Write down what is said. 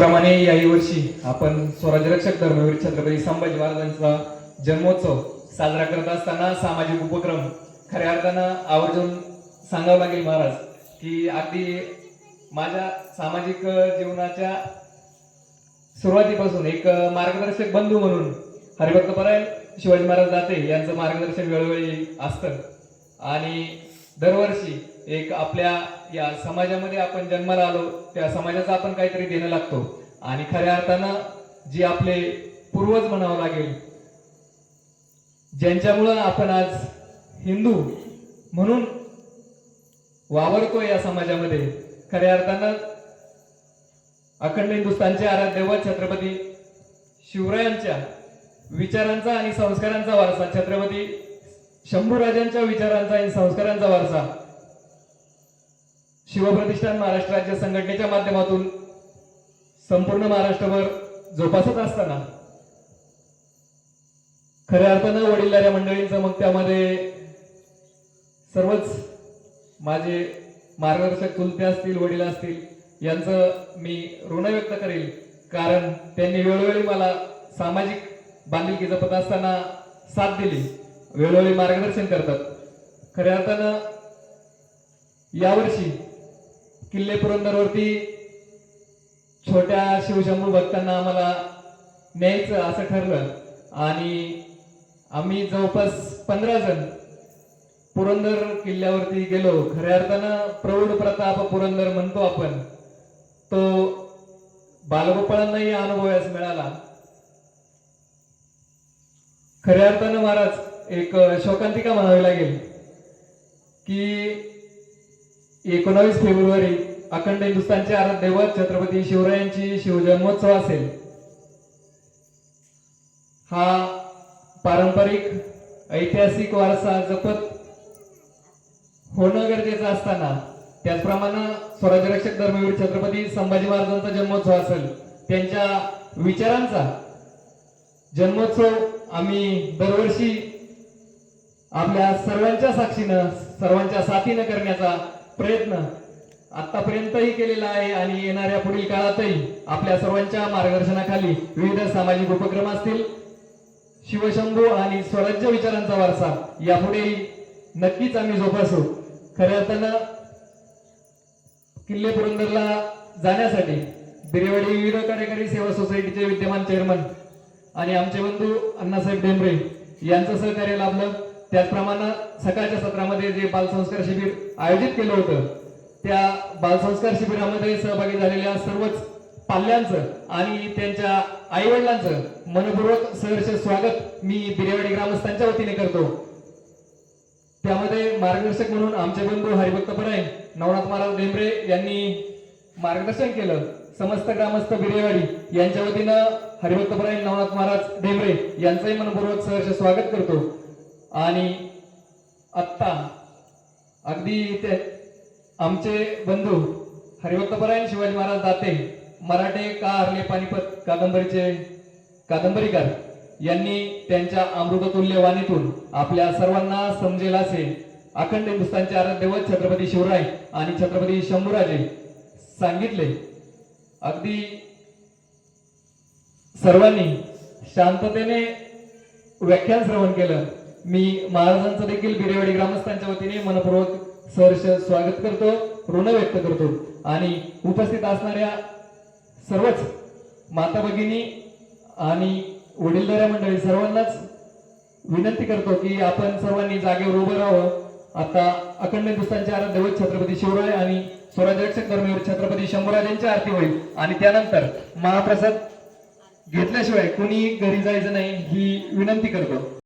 प्रमाणे याही वर्षी आपण स्वराज्य रक्षक धर्मवीर छत्रपती संभाजी महाराजांचा जन्मोत्सव साजरा करत असताना सामाजिक उपक्रम खऱ्या अर्थानं आवर्जून सांगावं लागेल महाराज की अगदी माझ्या सामाजिक जीवनाच्या सुरुवातीपासून एक मार्गदर्शक बंधू म्हणून हरिभक्त पराय शिवाजी महाराज दाते यांचं मार्गदर्शन वेळोवेळी असतं. आणि दरवर्षी एक आपल्या या समाजामध्ये आपण जन्माला आलो त्या समाजाचा आपण काहीतरी देणं लागतो. आणि खऱ्या अर्थानं जी आपले पूर्वज म्हणावं लागेल ज्यांच्यामुळं आपण आज हिंदू म्हणून वावरतो या समाजामध्ये खऱ्या अर्थानं अखंड हिंदुस्थानचे आराध्य व छत्रपती शिवरायांच्या विचारांचा आणि संस्कारांचा वारसा छत्रपती शंभूराजांच्या विचारांचा आणि संस्कारांचा वारसा. शिवप्रतिष्ठान महाराष्ट्र राज्य संघटनेच्या माध्यमातून संपूर्ण महाराष्ट्रभर जोपासत असताना खऱ्या अर्थानं वडीलधाऱ्या मंडळींचं मग त्यामध्ये सर्वच माझे मार्गदर्शक चुलते असतील वडील असतील यांचं मी ऋण व्यक्त करेल. कारण त्यांनी वेळोवेळी मला सामाजिक बांधिलकी जपत असताना साथ दिली. वेळोवेळी मार्गदर्शन करतात. खऱ्या अर्थानं यावर्षी किल्ले पुरंदरवरती छोट्या शिवशंभू भक्तांना आम्हाला न्यायचं असं ठरलं. आणि आम्ही जवळपास पंधरा जण पुरंदर किल्ल्यावरती गेलो. खऱ्या अर्थानं प्रौढ प्रताप पुरंदर म्हणतो आपण तो बालगोपाळांनाही अनुभवायस मिळाला. खऱ्या अर्थानं महाराज एक शोकांतिका म्हणावी लागेल की एकोणावीस फेब्रुवारी अखंड हिंदुस्थानचे आराध्य दैवत छत्रपती शिवरायांची शिवजन्मोत्सव असेल. हा पारंपरिक ऐतिहासिक वारसा जपत होणं गरजेचं असताना त्याचप्रमाणे स्वराज्यरक्षक धर्मवीर छत्रपती संभाजी महाराजांचा जन्मोत्सव असेल. त्यांच्या विचारांचा जन्मोत्सव आम्ही दरवर्षी आपल्या सर्वांच्या साक्षीनं सर्वांच्या साथीनं करण्याचा प्रयत्न आतापर्यंतही केलेला आहे आणि येणाऱ्या पुढील काळातही आपल्या सर्वांच्या मार्गदर्शनाखाली विविध सामाजिक उपक्रम असतील. शिवशंभू आणि स्वराज्य विचारांचा वारसा यापुढेही नक्कीच आम्ही जोपासू. खऱ्या अर्थानं किल्ले पुरंदरला जाण्यासाठी बिरेवाडी विविध कार्यकारी सेवा सोसायटीचे विद्यमान चेअरमन आणि आमचे बंधू अण्णासाहेब डेंबरे यांचं सहकार्य लाभलं. त्याचप्रमाणे सकाळच्या सत्रामध्ये जे बालसंस्कार शिबिर आयोजित केलं होतं त्या बालसंस्कार शिबिरामध्ये सहभागी झालेल्या सर्वच पाल्यांचं आणि त्यांच्या आईवडिलांचं मनपूर्वक सहर्ष स्वागत मी बिरेवाडी ग्रामस्थांच्या वतीने करतो. त्यामध्ये मार्गदर्शक म्हणून आमचे बंधू हरिभक्त परायण नवनाथ महाराज डेंबरे यांनी मार्गदर्शन केलं. समस्त ग्रामस्थ बिरेवाडी यांच्या वतीनं हरिभक्त परायण नवनाथ महाराज डेंबरे यांचंही मनपूर्वक सहर्ष स्वागत करतो. आणि आत्ता अगदी ते आमचे बंधू हरिवत्तपरायण शिवाजी महाराज दाते मराठे का हरले पानिपत कादंबरीचे कादंबरीकार यांनी त्यांच्या अमृततुल्य वाणीतून आपल्या सर्वांना समजेल असे अखंड हिंदुस्थानचे आराध्यवत छत्रपती शिवराय आणि छत्रपती शंभूराजे सांगितले. अगदी सर्वांनी शांततेने व्याख्यान श्रवण केलं. मी महाराजांचं देखील बिरेवाडी ग्रामस्थांच्या वतीने मनपूर्वक सहर्ष स्वागत करतो ऋण व्यक्त करतो. आणि उपस्थित असणाऱ्या सर्वच माता भगिनी आणि वडीलधाऱ्या मंडळी सर्वांनाच विनंती करतो की आपण सर्वांनी जागेवर उभं राहावं. आता अखंड हिंदुस्थानचे आराध्य छत्रपती शिवराय आणि स्वराज्यरक्षक धर्मवीर छत्रपती शंभूराजांची आरती होईल. आणि त्यानंतर महाप्रसाद घेतल्याशिवाय कोणी घरी जायचं नाही ही विनंती करतो.